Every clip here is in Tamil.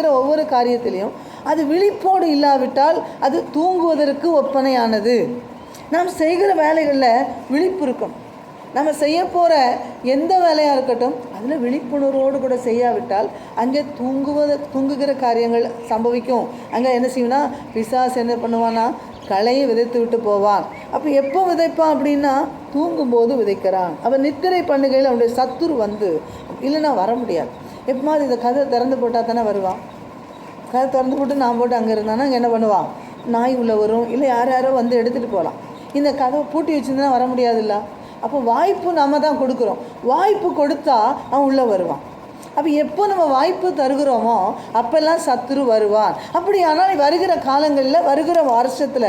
செய்கிற ஒவ்வொரு காரியத்திலையும் அது விழிப்போடு இல்லாவிட்டால் அது தூங்குவதற்கு ஒப்பனையானது. நாம் செய்கிற வேலைகளில் விழிப்பு இருக்கும். நம்ம செய்ய போகிற எந்த வேலையாக இருக்கட்டும் அதில் விழிப்புணர்வோடு கூட செய்யாவிட்டால் அங்கே தூங்குவதை தூங்குகிற காரியங்கள் சம்பவிக்கும். அங்கே என்ன செய்யணும்னா பிசாஸ் என்ன பண்ணுவான்னா களையை விதைத்து விட்டு போவான். அப்போ எப்போ விதைப்பான் அப்படின்னா தூங்கும்போது விதைக்கிறான். அவன் நித்திரை பண்ணுகையில் அவனுடைய சத்துரு வந்து இல்லைன்னா வர முடியாது. எப்போ அது இந்த கதை திறந்து போட்டால் தானே வருவான். கதை திறந்து போட்டு நான் போட்டு அங்கே இருந்தானா அங்கே என்ன பண்ணுவான் நாய் உள்ளே வரும். இல்லை யார் யாரோ வந்து எடுத்துகிட்டு போகலாம் இந்த கதவை பூட்டி வச்சுருந்தா வர முடியாதுல்ல? அப்போ வாய்ப்பு நம்ம தான் கொடுக்குறோம். வாய்ப்பு கொடுத்தா அவன் உள்ளே வருவான். அப்போ எப்போ நம்ம வாய்ப்பு தருகிறோமோ அப்போல்லாம் சத்துரு வருவான் அப்படியானால் வருகிற காலங்களில் வருகிற வருஷத்தில்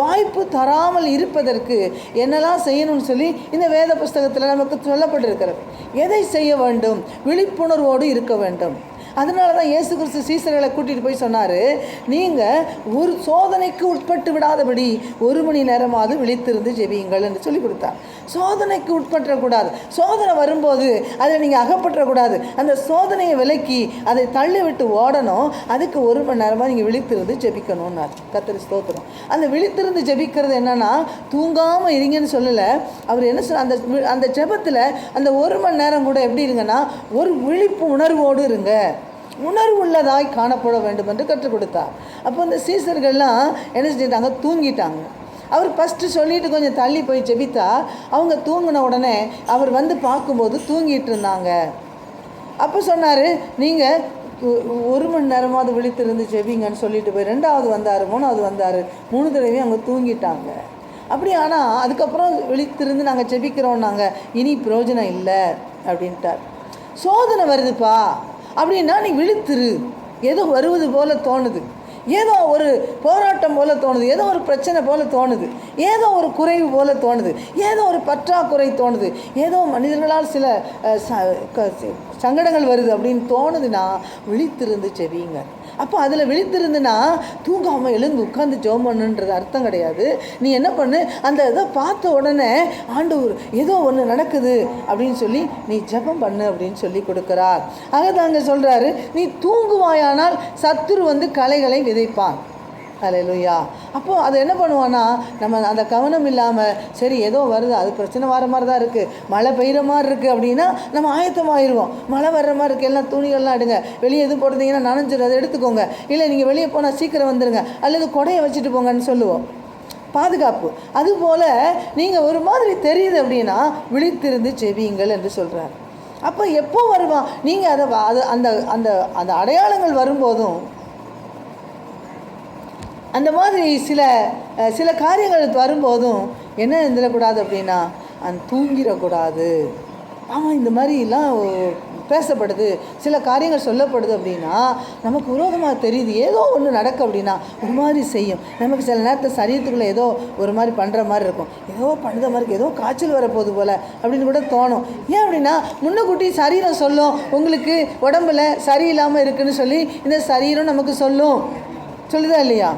வாய்ப்பு தராமல் இருப்பதற்கு என்னெல்லாம் செய்யணும்னு சொல்லி இந்த வேத புஸ்தகத்தில் நமக்கு சொல்லப்பட்டிருக்கிறது. எதை செய்ய வேண்டும்? விழிப்புணர்வோடு இருக்க வேண்டும். அதனால தான் இயேசு கிறிஸ்து சீசர்களை கூட்டிகிட்டு போய் சொன்னார் நீங்கள் ஒரு சோதனைக்கு உட்பட்டு விடாதபடி ஒரு மணி நேரமாவது விழித்திருந்து ஜெபியுங்கள் என்று சொல்லி கொடுத்தார். சோதனைக்கு உட்பற்றக்கூடாது. சோதனை வரும்போது அதில் நீங்கள் அகப்பற்றக்கூடாது. அந்த சோதனையை விலக்கி அதை தள்ளிவிட்டு ஓடணும். அதுக்கு ஒரு மணி நேரமாக நீங்கள் விழித்திருந்து ஜெபிக்கணும்னார். கத்திரி ஸ்தோத்திரம். அந்த விழித்திருந்து ஜெபிக்கிறது என்னென்னா தூங்காமல் இருங்கன்னு சொல்லலை. அவர் என்ன சொல் அந்த அந்த ஜெபத்தில் அந்த ஒரு மணி நேரம் கூட எப்படி இருங்கன்னா ஒரு விழிப்பு உணர்வோடு இருங்க. உணர்வுள்ளதாய் காணப்பட வேண்டும் என்று கற்றுக் கொடுத்தார். அப்போ இந்த சீசர்கள்லாம் என்ன செஞ்சிட்டாங்க? தூங்கிட்டாங்க. அவர் ஃபஸ்ட்டு சொல்லிட்டு கொஞ்சம் தள்ளி போய் ஜெபித்தா அவங்க தூங்கின உடனே அவர் வந்து பார்க்கும்போது தூங்கிட்டு இருந்தாங்க. அப்போ சொன்னார் நீங்கள் ஒரு மணி நேரமாவது விழித்திருந்து ஜெபிங்கன்னு சொல்லிட்டு போய் ரெண்டாவது வந்தார் மூணாவது வந்தார் மூணு தடவையும் அவங்க தூங்கிட்டாங்க. அப்படி ஆனால் அதுக்கப்புறம் விழித்திருந்து நாங்கள் ஜெபிக்கிறோம் நாங்கள் இனி பிரயோஜனம் இல்லை. அப்படின்ட்டார். சோதனை வருதுப்பா. அப்படின்னா நீ விழித்திரு. ஏதோ வருவது போல தோணுது. ஏதோ ஒரு போராட்டம் போல தோணுது. ஏதோ ஒரு பிரச்சனை போல தோணுது. ஏதோ ஒரு குறைவு போல தோணுது. ஏதோ ஒரு பற்றாக்குறை தோணுது. ஏதோ மனிதர்களால் சில ச- க- சங்கடங்கள் வருது அப்படின்னு தோணுதுன்னா விழித்திருந்து செவியுங்க அப்போ அதில் விழித்திருந்துன்னா தூங்காமல் எழுந்து உட்காந்து ஜெபம் பண்ணுன்றது அர்த்தம் கிடையாது. நீ என்ன பண்ணு அந்த இதை பார்த்த உடனே ஆண்டவர் ஏதோ ஒன்று நடக்குது அப்படின்னு சொல்லி நீ ஜெபம் பண்ணு அப்படின்னு சொல்லி கொடுக்குறார். ஆக தாங்க சொல்கிறாரு நீ தூங்குவாயானால் சத்துரு வந்து கலைகளை விதைப்பான். அலையிலுயா அப்போது அது என்ன பண்ணுவான்னா நம்ம அந்த கவனம் இல்லாமல் சரி ஏதோ வருது அது பிரச்சனை வர மாதிரி தான் இருக்குது மழை பெய்கிற மாதிரி இருக்குது அப்படின்னா நம்ம ஆயத்தமாயிருவோம். மழை வர்ற மாதிரி இருக்குது எல்லாம் துணிகள்லாம் எடுங்க. வெளியே எதுவும் போட்டிருந்தீங்கன்னா நனைஞ்சிடும் அதை எடுத்துக்கோங்க. இல்லை நீங்கள் வெளியே போனால் சீக்கிரம் வந்துடுங்க அல்லது கொடையை வச்சுட்டு போங்கன்னு சொல்லுவோம். பாதுகாப்பு. அதுபோல் நீங்கள் ஒரு மாதிரி தெரியுது அப்படின்னா விழித்திருந்து செவியுங்கள் என்று சொல்கிறார் அப்போ எப்போ வருவான்? நீங்கள் அதை அது அந்த அந்த அந்த அடையாளங்கள் வரும்போதும் அந்த மாதிரி சில சில காரியங்கள் வரும்போதும் என்ன இருந்துடக்கூடாது அப்படின்னா அந்த தூங்கிடக்கூடாது. ஆமாம் இந்த மாதிரிலாம் பேசப்படுது. சில காரியங்கள் சொல்லப்படுது அப்படின்னா நமக்கு விரோதமாக தெரியுது. ஏதோ ஒன்று நடக்கு அப்படின்னா ஒரு மாதிரி செய்யும். நமக்கு சில நேரத்தில் சரீரத்துக்குள்ளே ஏதோ ஒரு மாதிரி பண்ணுற மாதிரி இருக்கும். ஏதோ பண்ணுற மாதிரி ஏதோ காய்ச்சல் வரப்போகுது போல் அப்படின்னு கூட தோணும். ஏன் அப்படின்னா முன்னக்கூட்டி சரீரம் சொல்லும். உங்களுக்கு உடம்புல சரியில்லாமல் இருக்குன்னு சொல்லி இந்த சரீரம் நமக்கு சொல்லும். சொல்லுதா இல்லையா?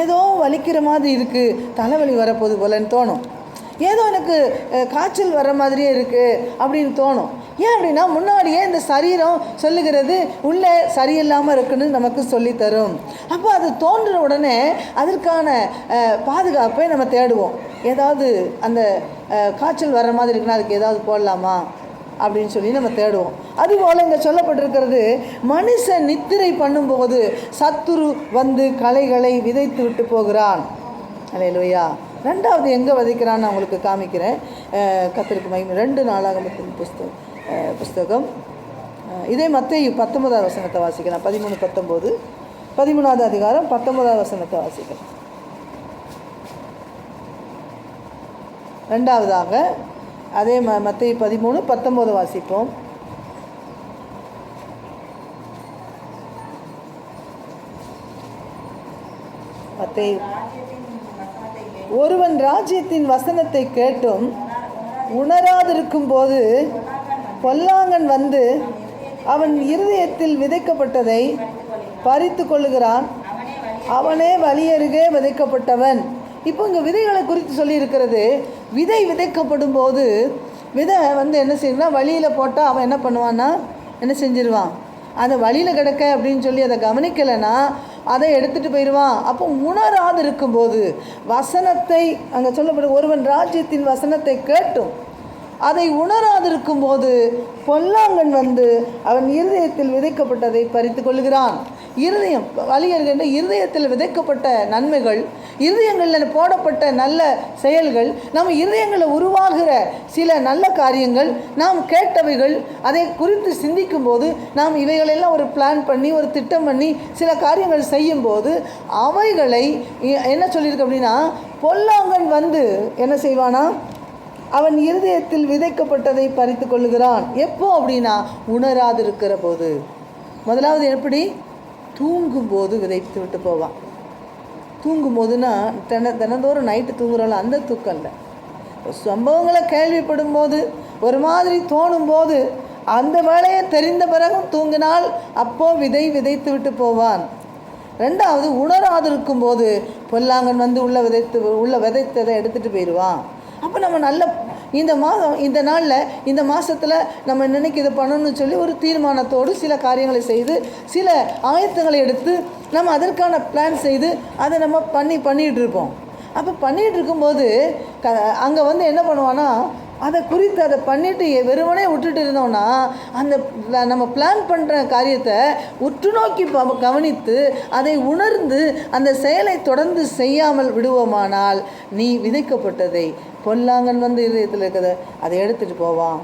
ஏதோ வலிக்கிற மாதிரி இருக்குது தலைவலி வரப்போகுது போலன்னு தோணும். ஏதோ எனக்கு காய்ச்சல் வர மாதிரியே இருக்குது அப்படின்னு தோணும். ஏன் அப்படின்னா முன்னாடியே இந்த சரீரம் சொல்லுகிறது உள்ளே சரியில்லாமல் இருக்குன்னு நமக்கு சொல்லி தரும் அப்போ அது தோன்ற உடனே அதற்கான பாதுகாப்பை நம்ம தேடுவோம். ஏதாவது அந்த காய்ச்சல் வர மாதிரி இருக்குன்னா அதுக்கு ஏதாவது போடலாமா? அப்படின்னு சொல்லி நம்ம தேடுவோம். அதுபோல் இங்கே சொல்லப்பட்டிருக்கிறது மனுஷன் நித்திரை பண்ணும்போது சத்துரு வந்து கலைகளை விதைத்து விட்டு போகிறான். அலையலுயா. ரெண்டாவது எங்கே விதைக்கிறான்னு நான் உங்களுக்கு காமிக்கிறேன். அஹ், கர்த்தருக்கு மகிமை. ரெண்டு நாளாகமத்தின் புஸ்தகம் புஸ்தகம். இதே மற்ற பத்தொன்பதாவது வசனத்தை வாசிக்கலாம். பதிமூணு பத்தொம்போது பதிமூணாவது அதிகாரம் பத்தொன்பதாவது வசனத்தை வாசிக்கலாம். ரெண்டாவதாக அதே ம மத்திய பதிமூணு பத்தொம்போது வாசிப்போம். மத்தேயு. ஒருவன் ராஜ்யத்தின் வசனத்தை கேட்டும் உணராதிருக்கும் போது பொல்லாங்கன் வந்து அவன் இருதயத்தில் விதைக்கப்பட்டதை பறித்து கொள்ளுகிறான். அவனே வழியருகே விதைக்கப்பட்டவன். இப்போ இங்கே விதைகளை குறித்து சொல்லியிருக்கிறது விதை விதைக்கப்படும் போது விதை வந்து என்ன செய்யணும்னா வழியில் போட்டால் அவன் என்ன பண்ணுவான்னா என்ன செஞ்சிருவான்? அதை வழியில் கிடக்க அப்படின்னு சொல்லி அதை கவனிக்கலைன்னா அதை எடுத்துகிட்டு போயிடுவான். அப்போ உணராது இருக்கும்போது வசனத்தை அங்கே சொல்லப்படும் ஒருவன் ராஜ்யத்தின் வசனத்தை கேட்டும். அதை உணராது இருக்கும்போது பொல்லாங்கன் வந்து அவன் இருதயத்தில் விதைக்கப்பட்டதை பறித்து கொள்கிறான் இருதயம் வழியர்கின்ற இருதயத்தில் விதைக்கப்பட்ட நன்மைகள் இருதயங்களில் போடப்பட்ட நல்ல செயல்கள் நம்ம இருதயங்களில் உருவாகிற சில நல்ல காரியங்கள் நாம் கேட்டவைகள் அதை குறித்து சிந்திக்கும் போது நாம் இவைகளெல்லாம் ஒரு பிளான் பண்ணி ஒரு திட்டம் பண்ணி சில காரியங்கள் செய்யும்போது அவைகளை என்ன சொல்லியிருக்கு அப்படின்னா பொல்லாங்கன் வந்து என்ன செய்வானா? அவன் இருதயத்தில் விதைக்கப்பட்டதை பறித்து கொள்ளுகிறான். எப்போ அப்படின்னா உணராதிருக்கிற போது முதலாவது எப்படி? தூங்கும்போது விதைத்து விட்டு போவான் தூங்கும்போதுன்னா தின தினந்தோறும் நைட்டு தூங்குறோம்ல அந்த தூக்கம் இல்லை சம்பவங்களை கேள்விப்படும் போது ஒரு மாதிரி தோணும் போது அந்த வேலையை தெரிந்த பிறகும் தூங்கினால் அப்போ விதை விதைத்து விட்டு போவான். ரெண்டாவது உணராதிருக்கும் போது பொல்லாங்கன் வந்து உள்ள விதைத்து உள்ள விதைத்ததை எடுத்துகிட்டு போயிடுவான். அப்போ நம்ம நல்ல இந்த மாதம் இந்த நாளில் இந்த மாதத்தில் நம்ம இன்னைக்கு இது பண்ணணும்னு சொல்லி ஒரு தீர்மானத்தோடு சில காரியங்களை செய்து சில ஆயத்தங்களை எடுத்து நம்ம அதற்கான பிளான் செய்து அதை நம்ம பண்ணி பண்ணிகிட்டு இருப்போம். அப்போ பண்ணிகிட்டு இருக்கும்போது க அங்கே வந்து என்ன பண்ணுவான்னா அதை குறித்து அதை பண்ணிட்டு வெறுமனே விட்டுட்டு இருந்தோம்னா அந்த நம்ம பிளான் பண்ணுற காரியத்தை உற்று நோக்கி கவனித்து அதை உணர்ந்து அந்த செயலை தொடர்ந்து செய்யாமல் விடுவோமானால் நீ விதைக்கப்பட்டதை பொல்லாங்கன் வந்து இதயத்தில் இருக்குது. அதை எடுத்துகிட்டு போவான்